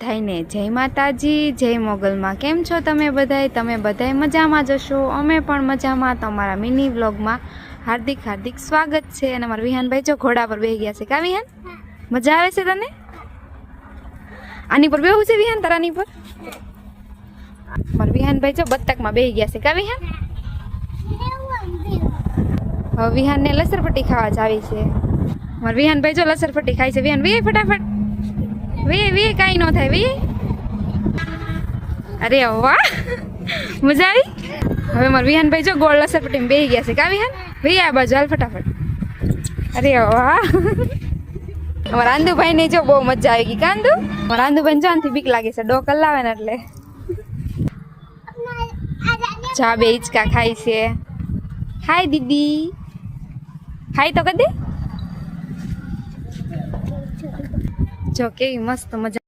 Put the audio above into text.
બધાયને જય માતાજી, જય મોગલમાં. કેમ છો તમે બધાય? તમે બધાય મજામાં જશો અમે પણ મજામાં. તમારા મિની વ્લોગમાં હાર્દિક હાર્દિક સ્વાગત છે. અને અમારા વિહાનભાઈ જો ઘોડા પર બેહી ગયા છે. કા વિહાન? મજા આવે છે તને? આની પર બેવું છે વિહાન તારાની પર? મારા વિહાનભાઈ જો બત્તકમાં બેહી ગયા છે. કા વિહાન? હવે વિહાનને લસરપટ્ટી ખાવા જ આવી છે. મારા વિહાનભાઈ જો લસરપટ્ટી ખાય છે. વિહાન વે ફટાફટ. વે વે, કાંઈ ન થાય, વે. અરે વાહ. મજા આવી? હવે મારા વિહાનભાઈ જો ગોળ લસરપટ્ટીમાં બેસી ગયા છે. કા વિહાન? વે, આ બાજુ, હાલ ફટાફટ. અરે વાહ. અમારા આંદુભાઈ ને જો બહુ મજા આવી ગઈ. કાંદુ મારા આંદુભાઈ જો આનાથી બીક લાગે છે. ડોકલ લાવે ને એટલે. ચા બે હિંચકા ખાય છે. હાય, દીદી. હાય તો કદી જો કેવી મસ્ત મજા